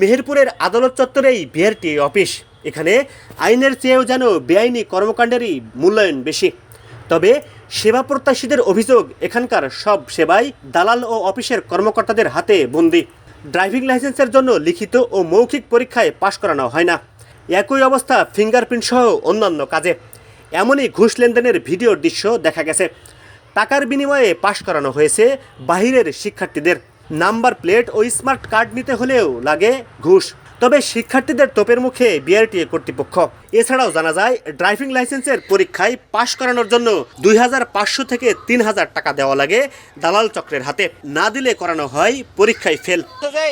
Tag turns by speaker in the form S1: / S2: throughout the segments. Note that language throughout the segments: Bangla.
S1: মেহেরপুরের আদালত চত্বরেই বিআরটি অফিস। এখানে আইনের চেয়েও যেন বেআইনি কর্মকাণ্ডেরই মূল্যায়ন বেশি। তবে সেবা প্রত্যাশীদের অভিযোগ, এখানকার সব সেবাই দালাল ও অফিসের কর্মকর্তাদের হাতে বন্দি। ড্রাইভিং লাইসেন্সের জন্য লিখিত ও মৌখিক পরীক্ষায় পাশ করানো হয় না। একই অবস্থা ফিঙ্গারপ্রিন্ট সহ অন্যান্য কাজে। এমনই ঘুষ লেনদেনের ভিডিও দৃশ্য দেখা গেছে। টাকার বিনিময়ে পাশ করানো হয়েছে বাহিরের শিক্ষার্থীদের। নাম্বার প্লেট ও স্মার্ট কার্ড নিতে হলেও লাগে ঘুষ। তবে শিক্ষার্থীদের তোপের মুখে বিআরটিএ কর্তৃপক্ষ। এছাড়াও জানা যায় ড্রাইভিং লাইসেন্সের পরীক্ষায় পাশ করানোর জন্য দুই হাজার পাঁচশো থেকে তিন হাজার টাকা দেওয়া লাগে দালাল চক্রের হাতে। না দিলে করানো হয় পরীক্ষায় ফেল।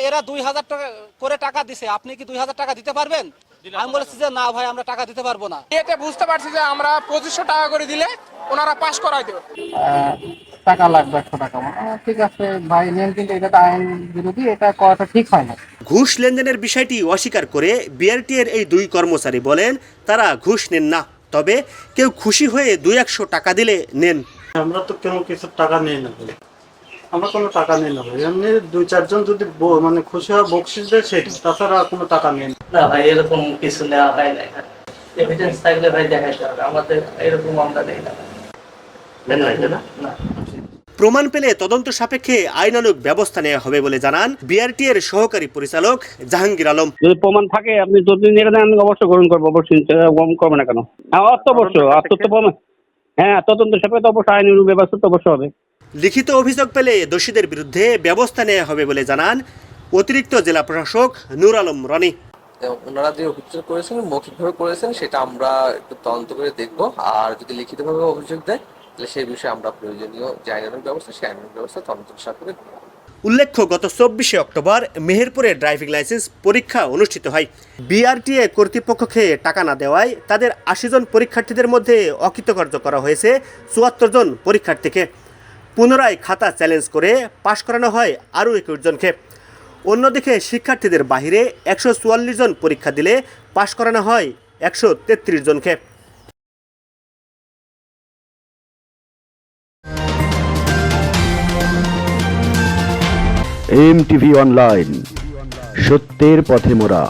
S2: এরা দুই হাজার টাকা করে টাকা দিছে আপনি কি দুই হাজার টাকা দিতে পারবেন? আমি বলেছি যে না ভাই আমরা টাকা দিতে পারব না।
S3: এতে বুঝতে পারছি যে আমরা পঁচিশশো টাকা করে দিলে ওনারা পাস করাই দেবে
S4: টাকা লাগবে একশো টাকা ঠিক আছে ভাই নেন কিন্তু এটা তো আইন বিরোধী এটা করাটা ঠিক হয় না।
S1: ঘুষ লেনদেনের বিষয়টি অস্বীকার করে বিআরটিএর এই দুই কর্মচারী বলেন তারা ঘুষ নেন না। তবে কেউ খুশি হয়ে দুই একশো টাকা দিলে নেন।
S5: আমরা তো কোনো কিছু টাকা নেই না আমরা কোনো টাকা নেই না এমনি দুই চারজন যদি মানে খুশি হয় বকশিস দেয় সেটা তাছাড়া কোনো টাকা নেই। না
S6: না ভাই এরকম কিছু নেওয়া হয় না। এভিডেন্স থাকলে ভাই দেখাইতে হবে। আমাদের এরকম আমরা দেই না? না।
S1: প্রমাণ পেলে তদন্ত সাপেক্ষে আইনানুগ ব্যবস্থা নেওয়া হবে বলে জানান বিআরটি এর সহকারী পরিচালক জাহাঙ্গীর আলম।
S7: যদি প্রমাণ থাকে আপনি যদি নিয়ে আমি অবশ্যই গ্রহণ করব অবশ্যই গ্রহণ করব না কেন? হ্যাঁ অত অবশ্যই আর তথ্য প্রমাণ। হ্যাঁ তদন্ত সাপেক্ষে তো অবশ্যই আইনি ব্যবস্থা তো অবশ্যই হবে।
S1: লিখিত অভিযোগ পেলে দোষীদের বিরুদ্ধে ব্যবস্থা নেওয়া হবে বলে জানান অতিরিক্ত জেলা প্রশাসক নূর আলম রনি।
S8: ওনারা যে অভিযোগ করেছেন মৌখিকভাবে করেছেন সেটা আমরা একটু তদন্ত করে দেখব। আর যদি লিখিতভাবে অভিযোগ দেয় তাহলে সেই বিষয়ে আমরা প্রয়োজনীয় যে আইনানুগ ব্যবস্থা, সেই আইনানুগ ব্যবস্থা সাপেক্ষে করব।
S1: উল্লেখ্য, গত চব্বিশে অক্টোবর মেহেরপুরে ড্রাইভিং লাইসেন্স পরীক্ষা অনুষ্ঠিত হয়। বিআরটিএ কর্তৃপক্ষকে টাকা না দেওয়ায় তাদের আশি জন পরীক্ষার্থীদের মধ্যে অকৃতকার্য করা হয়েছে চুয়াত্তর জন পরীক্ষার্থীকে। পুনরায় খাতা চ্যালেঞ্জ করে পাশ করানো হয় আরও একুশ জনকে। অন্যদিকে শিক্ষার্থীদের বাহিরে একশো চুয়াল্লিশ জন পরীক্ষা দিলে পাশ করানো হয় একশো তেত্রিশ জনকে।
S9: এম টিভি অনলাইন সত্যের পথে মোরা।